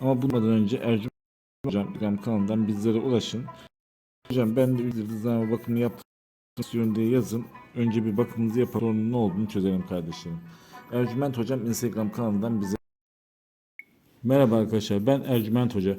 Ama bundan önce Ercüment Hocam Instagram kanalından bizlere ulaşın. Hocam ben de zaman bakımı yapmak istiyorum diye yazın. Önce bir bakımınızı yapalım. Sonra ne olduğunu çözelim kardeşlerim. Ercüment Hocam Instagram kanalından bize Merhaba arkadaşlar ben Ercüment Hoca.